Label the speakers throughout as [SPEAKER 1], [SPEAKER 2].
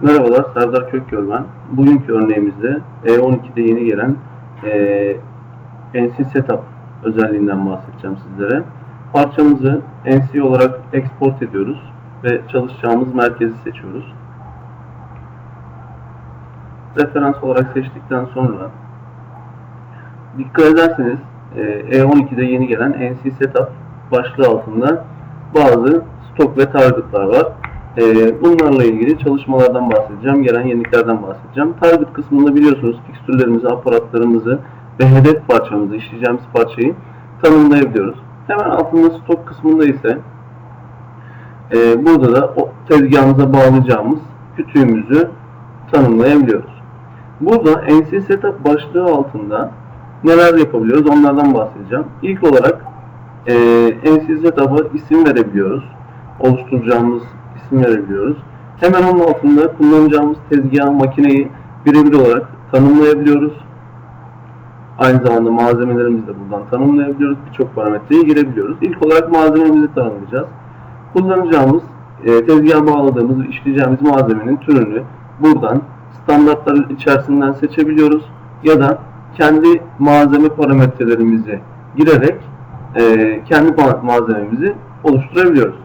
[SPEAKER 1] Merhabalar, Serdar Kökgöl ben. Bugünkü örneğimizde E12'de yeni gelen e, NC Setup özelliğinden bahsedeceğim sizlere. Parçamızı NC olarak export ediyoruz ve çalışacağımız merkezi seçiyoruz. Referans olarak seçtikten sonra dikkat ederseniz e, E12'de yeni gelen NC Setup başlığı altında bazı stok ve targetlar var. Ee, bunlarla ilgili çalışmalardan bahsedeceğim, gelen yeniliklerden bahsedeceğim. Target kısmında biliyorsunuz fikstürlerimizi, aparatlarımızı ve hedef parçamızı, işleyeceğimiz parçayı tanımlayabiliyoruz. Hemen altında stok kısmında ise e, burada da o tezgahımıza bağlayacağımız kütüğümüzü tanımlayabiliyoruz. Burada NC Setup başlığı altında neler yapabiliyoruz onlardan bahsedeceğim. İlk olarak e, NC Setup'a isim verebiliyoruz. Oluşturacağımız isim verebiliyoruz. Hemen onun altında kullanacağımız tezgah, makineyi birebir olarak tanımlayabiliyoruz. Aynı zamanda malzemelerimizi de buradan tanımlayabiliyoruz. Birçok parametreyi girebiliyoruz. İlk olarak malzememizi tanımlayacağız. Kullanacağımız, e, tezgaha bağladığımız işleyeceğimiz malzemenin türünü buradan standartlar içerisinden seçebiliyoruz. Ya da kendi malzeme parametrelerimizi girerek e, kendi ma- malzememizi oluşturabiliyoruz.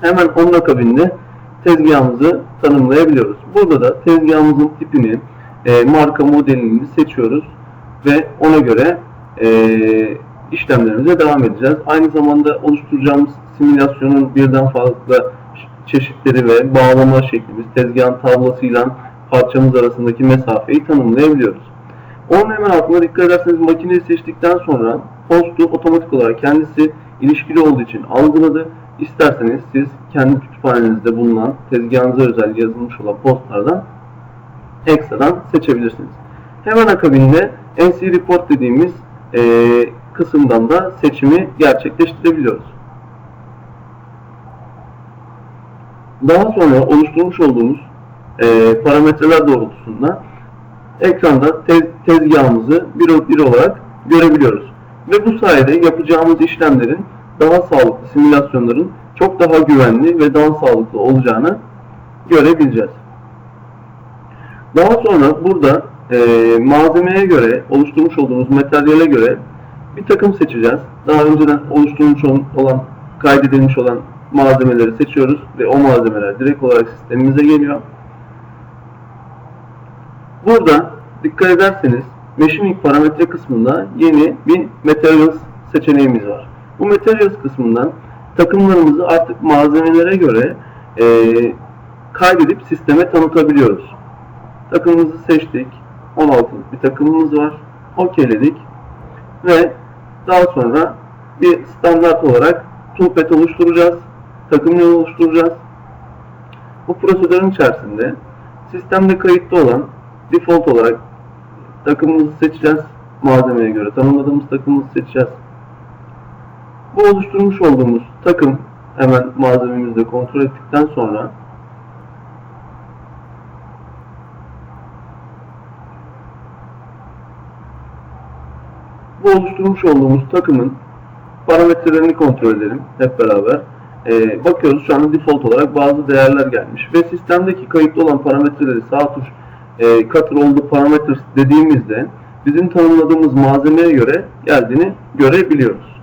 [SPEAKER 1] Hemen onun akabinde tezgahımızı tanımlayabiliyoruz. Burada da tezgahımızın tipini, e, marka modelini seçiyoruz ve ona göre e, işlemlerimize devam edeceğiz. Aynı zamanda oluşturacağımız simülasyonun birden fazla çeşitleri ve bağlama şeklimiz, tezgahın tablasıyla parçamız arasındaki mesafeyi tanımlayabiliyoruz. Onun hemen altına dikkat ederseniz makineyi seçtikten sonra postu otomatik olarak kendisi ilişkili olduğu için algıladı. İsterseniz siz kendi kütüphanenizde bulunan tezgahınıza özel yazılmış olan postlardan ekstradan seçebilirsiniz. Hemen akabinde NC Report dediğimiz e, kısımdan da seçimi gerçekleştirebiliyoruz. Daha sonra oluşturmuş olduğumuz e, parametreler doğrultusunda ekranda tez, tezgahımızı bir, bir olarak görebiliyoruz. Ve bu sayede yapacağımız işlemlerin daha sağlıklı simülasyonların çok daha güvenli ve daha sağlıklı olacağını görebileceğiz. Daha sonra burada e, malzemeye göre, oluşturmuş olduğumuz materyale göre bir takım seçeceğiz. Daha önceden oluşturmuş olan, kaydedilmiş olan malzemeleri seçiyoruz ve o malzemeler direkt olarak sistemimize geliyor. Burada dikkat ederseniz Machining parametre kısmında yeni bir Materials seçeneğimiz var. Bu Materials kısmından takımlarımızı artık malzemelere göre e, kaydedip sisteme tanıtabiliyoruz. Takımımızı seçtik. 16'lık bir takımımız var. OK'ledik. Ve daha sonra bir standart olarak toolpad oluşturacağız. Takımları oluşturacağız. Bu prosedürün içerisinde sistemde kayıtlı olan default olarak takımımızı seçeceğiz. Malzemeye göre tanımladığımız takımımızı seçeceğiz. Bu oluşturmuş olduğumuz takım hemen malzememizi de kontrol ettikten sonra bu oluşturmuş olduğumuz takımın parametrelerini kontrol edelim hep beraber. Ee, bakıyoruz şu anda default olarak bazı değerler gelmiş ve sistemdeki kayıtlı olan parametreleri sağ tuş e, cutter oldu parameters dediğimizde bizim tanımladığımız malzemeye göre geldiğini görebiliyoruz.